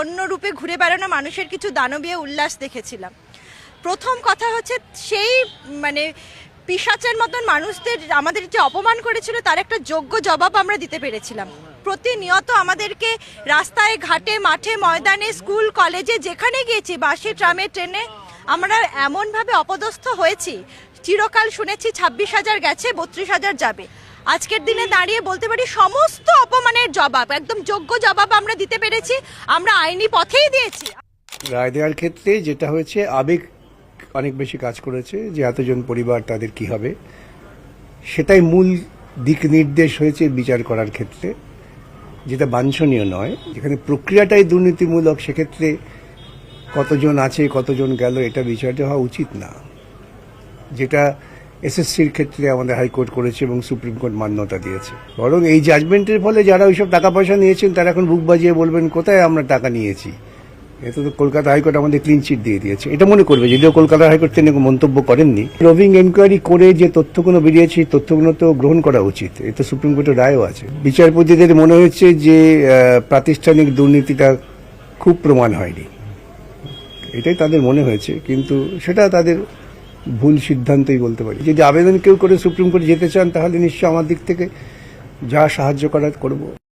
অন্য রূপে ঘুরে বেড়ানো মানুষের কিছু দানবীয় উল্লাস দেখেছিলাম। প্রথম কথা হচ্ছে সেই মানে পিসাচের মতন মানুষদের আমাদের যে অপমান করেছিল, তার একটা যোগ্য জবাব আমরা দিতে পেরেছিলাম। প্রতিনিয়ত আমাদেরকে রাস্তায়, ঘাটে, মাঠে, ময়দানে, স্কুল, কলেজে, যেখানে গিয়েছি, বাসে, ট্রামে, ট্রেনে, আমরা এমনভাবে অপদস্থ হয়েছি, চিরকাল শুনেছি ছাব্বিশ হাজার গেছে, বত্রিশ হাজার যাবে। আজকের দিনে দাঁড়িয়ে বলতে পারি সমস্ত অপমানের জবাব, একদম যোগ্য জবাব আমরা দিতে পেরেছি, আমরা আইনি পথেই দিয়েছি। রায় দেওয়ার ক্ষেত্রে যেটা হয়েছে, আবেগ অনেক বেশি কাজ করেছে যে এতজন পরিবার তাদের কি হবে। সেটাই মূল দিক নির্দেশ হয়েছে বিচার করার ক্ষেত্রে, যেটা বাঞ্ছনীয় নয়। যেখানে প্রক্রিয়াটাই দুর্নীতিমূলক, সেক্ষেত্রে কতজন আছে, কতজন গেল, এটা বিচারটা হওয়া উচিত না। যেটা এসএসসির ক্ষেত্রে আমাদের হাইকোর্ট করেছে এবং সুপ্রিম কোর্ট মান্যতা দিয়েছে। বরং এই জাজমেন্টের ফলে যারা ওইসব টাকা পয়সা নিয়েছেন, তারা এখন বুক বাজিয়ে বলবেন, কোথায় আমরা টাকা নিয়েছি? এতে তো কলকাতা হাইকোর্ট আমাদের ক্লিন চিট দিয়ে দিয়েছে। এটা মনে করবে, যদিও কলকাতা হাইকোর্ট তিনি মন্তব্য করেননি। রবিং এনকোয়ারি করে যে তথ্যগুলো বেরিয়েছে তথ্যগুলো তো গ্রহণ করা উচিত। এ তো সুপ্রিম কোর্টের রায়ও আছে। বিচারপতিদের মনে হয়েছে যে প্রাতিষ্ঠানিক দুর্নীতিটা খুব প্রমাণ হয়নি। এটাই তাদের মনে হয়েছে, কিন্তু সেটা তাদের ভুল সিদ্ধান্তই বলতে পারি। যদি আবেদন কেউ করে সুপ্রিম কোর্টে যেতে চান, তাহলে নিশ্চয় আমার দিক থেকে যা সাহায্য করার করব।